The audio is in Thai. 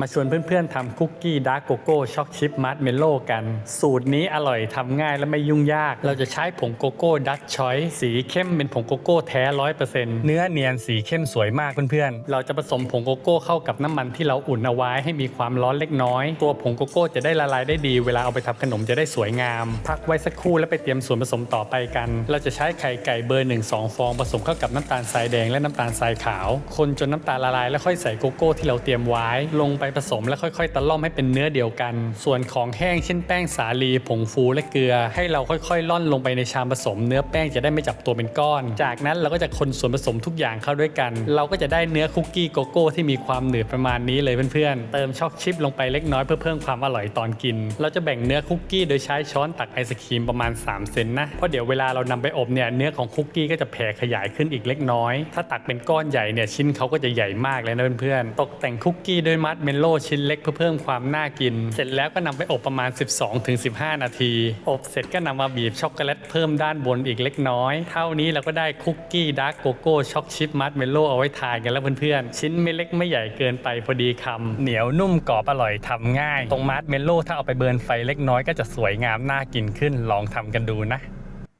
มาชวนเพื่อนๆทำคุกกี้ดาร์กโกโก้ช็อกชิพมัดเมลโล่กัน สูตรนี้อร่อยทำง่ายและไม่ยุ่งยาก เราจะใช้ผงโกโก้ดัตชอยสีเข้มเป็นผงโกโก้แท้ร้อยเปอร์เซ็นต์เนื้อเนียนสีเข้มสวยมากเพื่อนๆ เราจะผสมผงโกโก้เข้ากับน้ำมันที่เราอุ่นเอาไว้ให้มีความร้อนเล็กน้อย ตัวผงโกโก้จะได้ละลายได้ดีเวลาเอาไปทำขนมจะได้สวยงาม พักไว้สักครู่แล้วไปเตรียมส่วนผสมต่อไปกัน เราจะใช้ไข่ไก่เบอร์1 2ฟองผสมเข้ากับน้ำตาลทรายแดงและน้ำตาลทรายขาว คนจนน้ำตาลละลายแล้วค่อยใส่โกโก้ที่เราเตรียมไว้ลงไปผสมแล้วค่อยๆ ตะล่อมให้เป็นเนื้อเดียวกัน ส่วนของแห้งเช่นแป้งสาลี ผงฟูและเกลือ ให้เราค่อยๆ ล่อนลงไปในชามผสม เนื้อแป้งจะได้ไม่จับตัวเป็นก้อน จากนั้นเราก็จะคนส่วนผสมทุกอย่างเข้าด้วยกัน เราก็จะได้เนื้อคุกกี้โกโก้ที่มีความหนืดประมาณนี้เลยเพื่อนๆ เติมช็อกชิพลงไปเล็กน้อยเพื่อเพิ่มความอร่อยตอนกิน เราจะแบ่งเนื้อคุกกี้โดยใช้ช้อนตักไอศครีมประมาณ 3 เซนนะ เพราะเดี๋ยวเวลาเรานำไปอบเนี่ยเนื้อของคุกกี้ก็จะแผ่ขยายขึ้นอีกเล็กน้อย ถ้าตักเป็นก้อนใหญ่เนี่ยชิ้นเขาก็จะใหญ่มากเลยนะเพื่อนๆ ตกแต่งคุกกี้ด้วยมัดเมลโล่ชิ้นเล็กเพื่อเพิ่มความน่ากิน เสร็จแล้วก็นำไปอบประมาณ 12-15 นาที อบเสร็จก็นำมาบีบช็อกโกแลตเพิ่มด้านบนอีกเล็กน้อย เท่านี้เราก็ได้คุกกี้ดาร์กโกโก้ช็อกชิพมัดเมลโล่เอาไว้ทานกันแล้วเพื่อนๆ ชิ้นไม่เล็กไม่ใหญ่เกินไปพอดีคำเหนียวนุ่มกรอบอร่อยทำง่าย ตรงมัดเมลโล่ถ้าเอาไปเบิร์นไฟเล็กน้อยก็จะสวยงามน่ากินขึ้นลองทำกันดูนะ